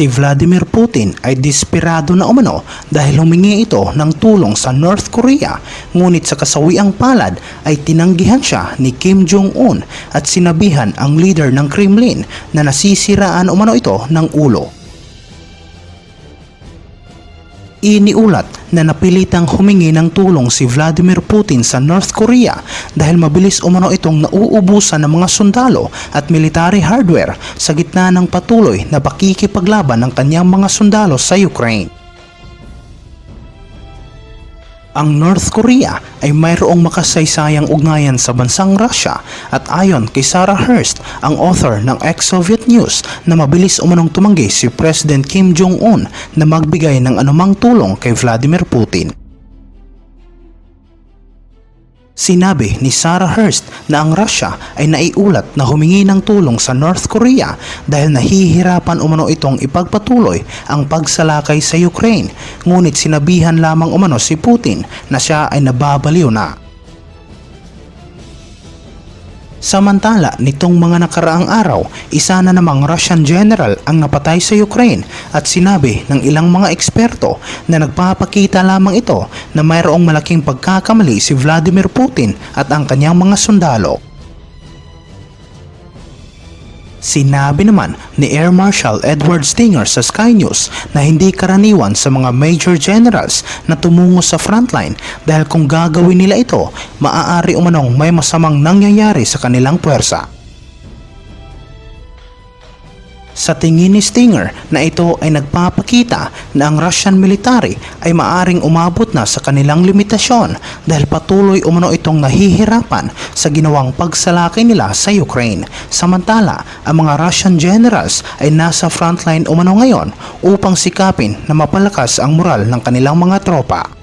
Si Vladimir Putin ay desperado na umano dahil humingi ito ng tulong sa North Korea ngunit sa kasawiang palad ay tinanggihan siya ni Kim Jong-un at sinabihan ang leader ng Kremlin na nasisiraan umano ito ng ulo. Iniulat na napilitang humingi ng tulong si Vladimir Putin sa North Korea dahil mabilis umano itong nauubusan ng mga sundalo at military hardware sa gitna ng patuloy na pakikipaglaban ng kanyang mga sundalo sa Ukraine. Ang North Korea ay mayroong makasaysayang ugnayan sa bansang Russia at ayon kay Sarah Hurst, ang author ng ex-Soviet News na mabilis umanong tumanggi si President Kim Jong-un na magbigay ng anumang tulong kay Vladimir Putin. Sinabi ni Sarah Hurst na ang Russia ay naiulat na humingi ng tulong sa North Korea dahil nahihirapan umano itong ipagpatuloy ang pagsalakay sa Ukraine ngunit sinabihan lamang umano si Putin na siya ay nababaliw na. Samantala, nitong mga nakaraang araw, isa na namang Russian general ang napatay sa Ukraine at sinabi ng ilang mga eksperto na nagpapakita lamang ito na mayroong malaking pagkakamali si Vladimir Putin at ang kanyang mga sundalo. Sinabi naman ni Air Marshal Edward Stinger sa Sky News na hindi karaniwan sa mga major generals na tumungo sa frontline dahil kung gagawin nila ito, maaari umanong may masamang nangyayari sa kanilang puwersa. Sa tingin ni Stinger na ito ay nagpapakita na ang Russian military ay maaring umabot na sa kanilang limitasyon dahil patuloy umano itong nahihirapan sa ginawang pagsalakay nila sa Ukraine. Samantala, ang mga Russian generals ay nasa frontline umano ngayon upang sikapin na mapalakas ang moral ng kanilang mga tropa.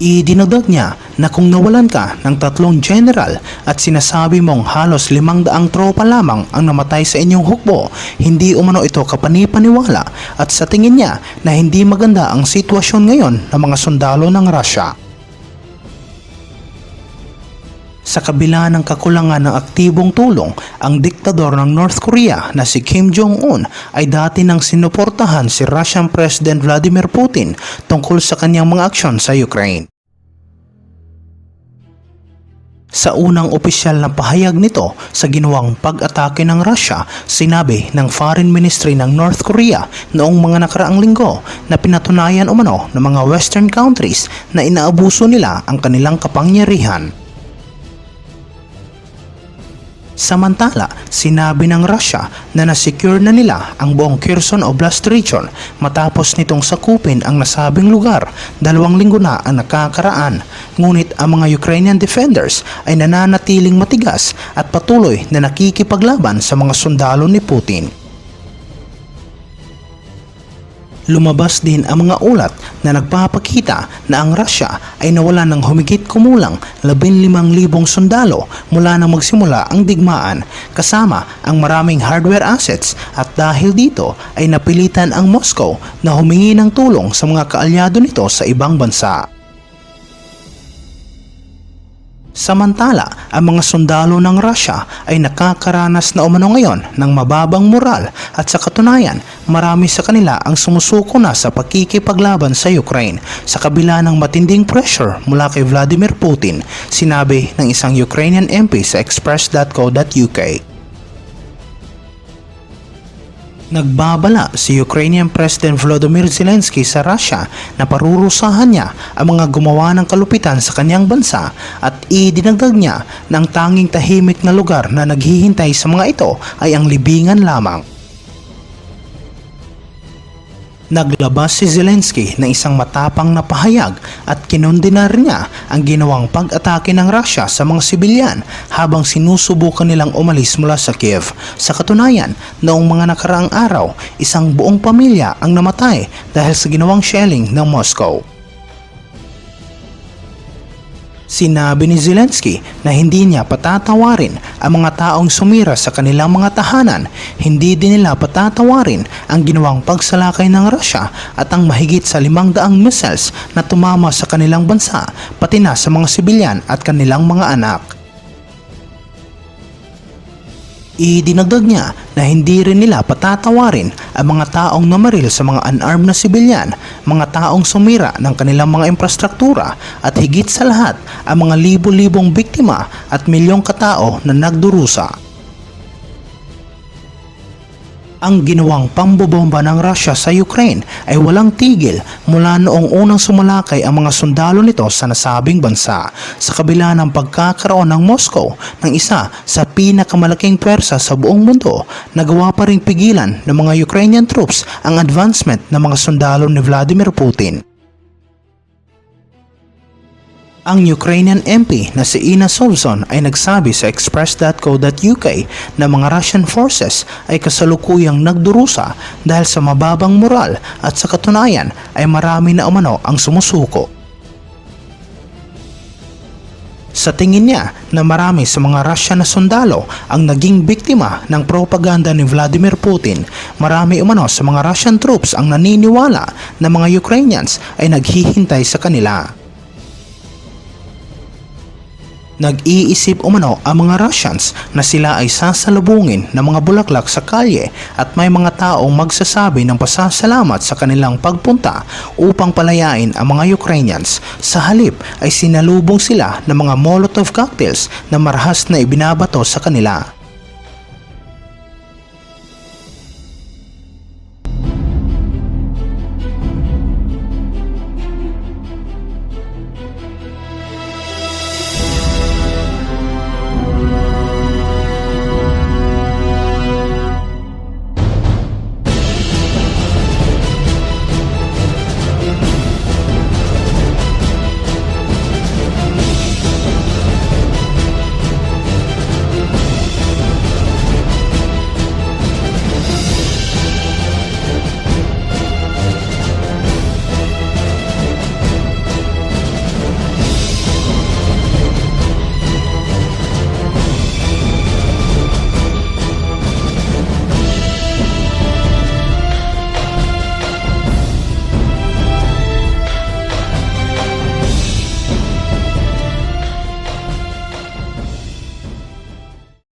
Idinagdag niya na kung nawalan ka ng tatlong general at sinasabi mong halos limang daang tropa lamang ang namatay sa inyong hukbo, hindi umano ito kapanipaniwala at sa tingin niya na hindi maganda ang sitwasyon ngayon ng mga sundalo ng Russia. Sa kabila ng kakulangan ng aktibong tulong, ang diktador ng North Korea na si Kim Jong-un ay dati nang sinuportahan si Russian President Vladimir Putin tungkol sa kanyang mga aksyon sa Ukraine. Sa unang opisyal na pahayag nito sa ginawang pag-atake ng Russia, sinabi ng Foreign Ministry ng North Korea noong mga nakaraang linggo na pinatunayan umano ng mga Western countries na inaabuso nila ang kanilang kapangyarihan. Samantala, sinabi ng Russia na nasecure na nila ang buong Kherson Oblast region matapos nitong sakupin ang nasabing lugar dalawang linggo na ang nakakaraan. Ngunit ang mga Ukrainian defenders ay nananatiling matigas at patuloy na nakikipaglaban sa mga sundalo ni Putin. Lumabas din ang mga ulat na nagpapakita na ang Russia ay nawala ng humigit kumulang 15,000 sundalo mula nang magsimula ang digmaan kasama ang maraming hardware assets at dahil dito ay napilitan ang Moscow na humingi ng tulong sa mga kaalyado nito sa ibang bansa. Samantala, ang mga sundalo ng Russia ay nakakaranas na umano ngayon ng mababang moral at sa katunayan, marami sa kanila ang sumusuko na sa pakikipaglaban sa Ukraine sa kabila ng matinding pressure mula kay Vladimir Putin, sinabi ng isang Ukrainian MP sa express.co.uk. Nagbabala si Ukrainian President Volodymyr Zelensky sa Russia na parurusahan niya ang mga gumawa ng kalupitan sa kanyang bansa at idinagdag niya na ang tanging tahimik na lugar na naghihintay sa mga ito ay ang libingan lamang. Naglabas si Zelensky ng isang matapang na pahayag at kinondenar niya ang ginawang pag-atake ng Russia sa mga sibilyan habang sinusubukan nilang umalis mula sa Kiev. Sa katunayan, noong mga nakaraang araw, isang buong pamilya ang namatay dahil sa ginawang shelling ng Moscow. Sinabi ni Zelensky na hindi niya patatawarin ang mga taong sumira sa kanilang mga tahanan, hindi din nila patatawarin ang ginawang pagsalakay ng Russia at ang mahigit sa limang daang missiles na tumama sa kanilang bansa, pati na sa mga sibilyan at kanilang mga anak. Idinagdag niya na hindi rin nila patatawarin ang mga taong namaril sa mga unarmed na sibilyan, mga taong sumira ng kanilang mga infrastruktura at higit sa lahat ang mga libo-libong biktima at milyong katao na nagdurusa. Ang ginawang pambobomba ng Russia sa Ukraine ay walang tigil mula noong unang sumalakay ang mga sundalo nito sa nasabing bansa sa kabila ng pagkakaroon ng Moscow ng isa sa pinakamalaking pwersa sa buong mundo nagawa pa ring pigilan ng mga Ukrainian troops ang advancement ng mga sundalo ni Vladimir Putin. Ang Ukrainian MP na si Ina Solzon ay nagsabi sa express.co.uk na mga Russian forces ay kasalukuyang nagdurusa dahil sa mababang moral at sa katunayan ay marami na umano ang sumusuko. Sa tingin niya na marami sa mga Russian na sundalo ang naging biktima ng propaganda ni Vladimir Putin, marami umano sa mga Russian troops ang naniniwala na mga Ukrainians ay naghihintay sa kanila. Nag-iisip umano ang mga Russians na sila ay sasalubungin ng mga bulaklak sa kalye at may mga taong magsasabi ng pasasalamat sa kanilang pagpunta upang palayain ang mga Ukrainians. Sa halip ay sinalubong sila ng mga Molotov cocktails na marahas na ibinabato sa kanila.